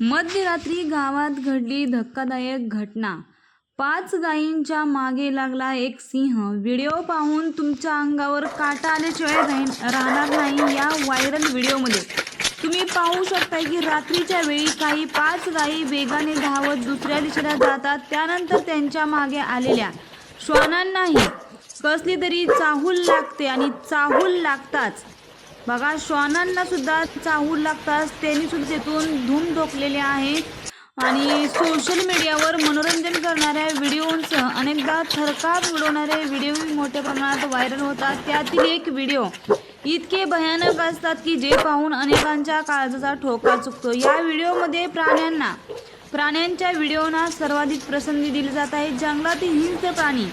मध्यरात्री गावात घडली धक्कादायक घटना. पाच गायींच्या मागे लागला एक सिंह. व्हिडिओ पाहून तुमच्या अंगावर काटा आल्याशिवाय राहणार नाही या व्हायरल व्हिडिओमध्ये. तुम्ही पाहू शकता की रात्रीच्या वेळी काही पाच गायी वेगाने धावत दुसऱ्या दिशेला जातात. त्यानंतर त्यांच्या मागे आलेल्या श्वानांनाही कसली तरी चाहूल लागते आणि चाहूल लागताच बघा श्वानांना सुद्धा चाहूल लागताच त्यांनी सुद्धा तिथून धूम धोकलेले आहे. आणि सोशल मीडियावर मनोरंजन करणाऱ्या व्हिडिओंसह अनेकदा थरकाप उडवणारे व्हिडिओ मोठ्या प्रमाणात व्हायरल होतात. त्यातील एक व्हिडिओ इतके भयानक असतात की जे पाहून अनेकांच्या काळजाचा ठोका चुकतो. या व्हिडिओमध्ये प्राण्यांना प्राण्यांच्या व्हिडिओना सर्वाधिक प्रसंगी दिली जात आहे. जंगलातील हिंस्र प्राणी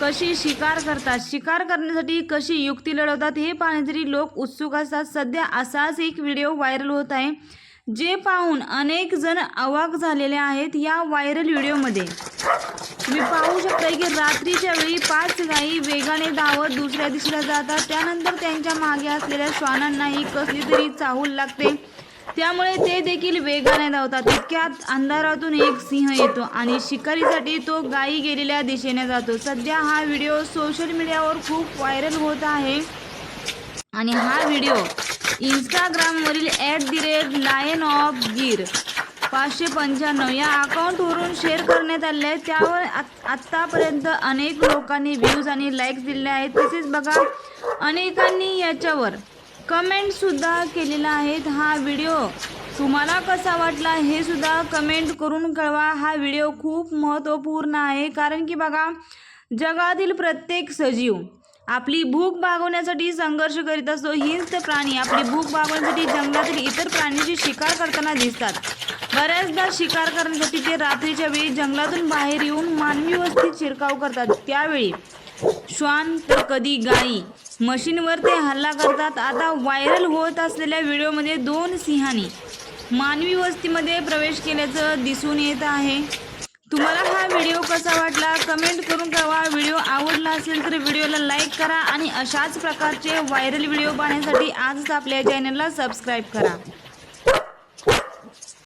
कशी शिकार करतात? शिकार करण्यासाठी कशी युक्ती लढवतात? हे पाहण्यासाठी लोक उत्सुक असतात सध्या असाच एक व्हिडिओ व्हायरल होत आहे जे पाहून अनेक जण अवाक झालेले आहेत या व्हायरल व्हिडिओमध्ये. तुम्ही पाहू शकता की रात्रीच्या वेळी पाच गायी वेगाने धावत दुसऱ्या दिशेला जातात. त्यानंतर त्यांच्या मागे असलेल्या श्वानांनाही कसली तरी चाहूल लागते. त्यामुळे ते देखील वेगाने धावतात. इतक्यात अंधारातून एक सिंह येतो आणि शिकारीसाठी तो गायी गेलेल्या दिशेने जातो. सध्या हा व्हिडिओ सोशल मीडियावर खूप व्हायरल होत आहे. आणि हा video इंस्टाग्रामवरील at the rate lion of Gir पाचशे पंच्याण्णव या अकाउंटवरून शेअर करण्यात आले आहे. त्यावर आत्तापर्यंत अनेक लोकांनी व्ह्यूज आणि लाईक्स दिले आहेत. तसेच बघा अनेकांनी याच्यावर कमेंटसुद्धा केलेला आहेत हा व्हिडिओ तुम्हाला कसा वाटला हे सुद्धा कमेंट करून कळवा. हा व्हिडिओ खूप महत्त्वपूर्ण आहे. कारण की बघा जगातील प्रत्येक सजीव आपली भूक भागवण्यासाठी संघर्ष करीत असतो. हिंस्र प्राणी. आपली भूक भागवण्यासाठी जंगलातील इतर प्राण्यांची शिकार करताना दिसतात. बऱ्याचदा शिकार करण्यासाठी ते रात्रीच्या वेळी जंगलातून बाहेर येऊन मानवी वस्तीत शिरकाव करतात. त्यावेळी श्वान तर कधी गायी मशीनवर ते हल्ला करतात. आता व्हायरल होत असलेल्या व्हिडिओमध्ये दोन सिंहांनी मानवी वस्तीमध्ये प्रवेश केल्याचं दिसून येत आहे. तुम्हाला हा व्हिडिओ कसा वाटला? कमेंट करून कळवा. व्हिडिओ आवडला असेल तर व्हिडिओला लाईक करा आणि अशाच प्रकारचे व्हायरल व्हिडिओ पाहण्यासाठी आजच आपल्या चॅनलला सबस्क्राईब करा.